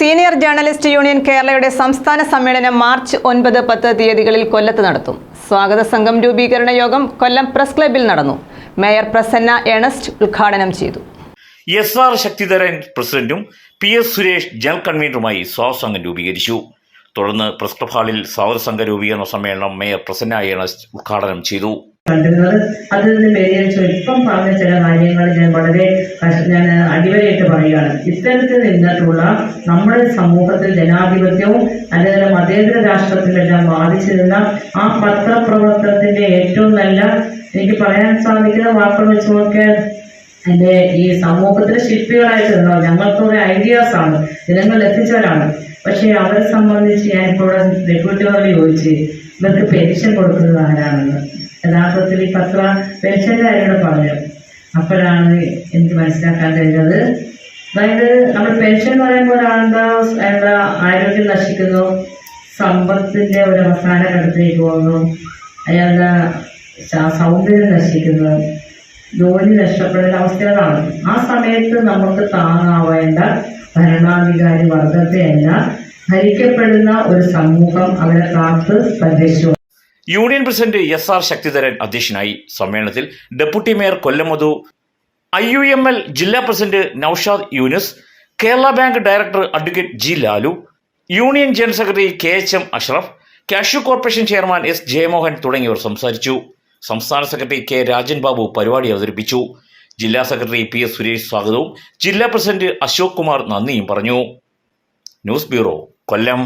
Senior journalist union കേരളയുടെ സംസ്ഥാന സമ്മേളനം മാർച്ച് ഒൻപത് പത്ത് തീയതികളിൽ കൊല്ലത്ത് നടത്തും. സ്വാഗത സംഘം രൂപീകരണ യോഗം കൊല്ലം പ്രസ് ക്ലബിൽ നടന്നു. മേയർ പ്രസന്ന എണസ്റ്റ് ഉദ്ഘാടനം ചെയ്തു. എസ് ആർ ശക്തിധരൻ പ്രസിഡന്റും പി എസ് സുരേഷ് ജനറൽ കൺവീനറുമായി സ്വാഗതസംഘം രൂപീകരിച്ചു. തുടർന്ന് പ്രസ് ക്ലബ് ഹാളിൽ സ്വാഗതസംഘ രൂപീകരണ സമ്മേളനം മേയർ പ്രസന്ന എണസ്റ്റ് ഉദ്ഘാടനം ചെയ്തു. കണ്ടിരുന്നത്. അതിൽ നിന്ന് വ്യതിചലിച്ചു ഇപ്പം പറഞ്ഞ ചില കാര്യങ്ങൾ ഞാൻ വളരെ ഞാൻ അടിവരയിട്ട് പറയുകയാണ്. ഇത്തരത്തിൽ നിന്നിട്ടുള്ള നമ്മുടെ സമൂഹത്തിൽ ജനാധിപത്യവും അല്ലെങ്കിൽ മതേതര രാഷ്ട്രത്തിലെല്ലാം ബാധിച്ചിരുന്ന ആ പത്രപ്രവർത്തനത്തിന്റെ ഏറ്റവും നല്ല എനിക്ക് പറയാൻ സാധിക്കുന്ന വാക്കുകൾ വെച്ച് നോക്കിയാൽ എന്റെ ഈ സമൂഹത്തിലെ ശില്പികളായിട്ട് നിന്നോ ഞങ്ങൾക്ക് ഒരു ഐഡിയാസ് ആണ്. ജനങ്ങളിൽ എത്തിച്ചവരാണ്. പക്ഷേ അവരെ സംബന്ധിച്ച് ഞാൻ ഞാനിപ്പോൾ ഡെപ്യൂട്ടിയോട് ചോദിച്ച് ഇവർക്ക് പെൻഷൻ കൊടുക്കുന്നത് ആരാണെന്ന്. യഥാർത്ഥത്തിൽ ഈ പത്ര പെൻഷൻകാരോട് പറഞ്ഞു അപ്പോഴാണ് എനിക്ക് മനസ്സിലാക്കാൻ കഴിഞ്ഞത്. അതായത് നമ്മൾ പെൻഷൻ എന്ന് പറയുമ്പോൾ ഒരാളുടെ എന്താ ആരോഗ്യം നശിക്കുന്നു സമ്പത്തിന്റെ ഒരു അവസാന ഘട്ടത്തിലേക്ക് പോകുന്നു അയാളുടെ സൗന്ദര്യം നശിക്കുന്നു ജോലി നഷ്ടപ്പെടുന്ന അവസ്ഥകളാണ്. ആ സമയത്ത് നമുക്ക് താങ്ങാവേണ്ട ഭരണാധികാരി വർഗത്തെയല്ല ഭരിക്കപ്പെടുന്ന ഒരു സമൂഹം അവരെ കാത്ത് പരിരക്ഷിച്ചു union president S R Sakthidharan അധ്യക്ഷനായി സമ്മേളനത്തിൽ deputy mayor Kollam Madhu I U M L ജില്ലാ president Naushad Yunus Kerala bank director advocate G Lalu union general secretary K H M Ashraf cashew corporation chairman S Jayamohan തുടങ്ങിയവർ സംസാരിച്ചു. സംസ്ഥാന സെക്രട്ടറി കെ രാജൻ ബാബു പരിപാടി അവതരിപ്പിച്ചു. ജില്ലാ സെക്രട്ടറി പി എസ് സുരേഷ് സ്വാഗതവും ജില്ലാ പ്രസിഡന്റ് അശോക് കുമാർ നന്ദിയും പറഞ്ഞു. News bureau Kollam.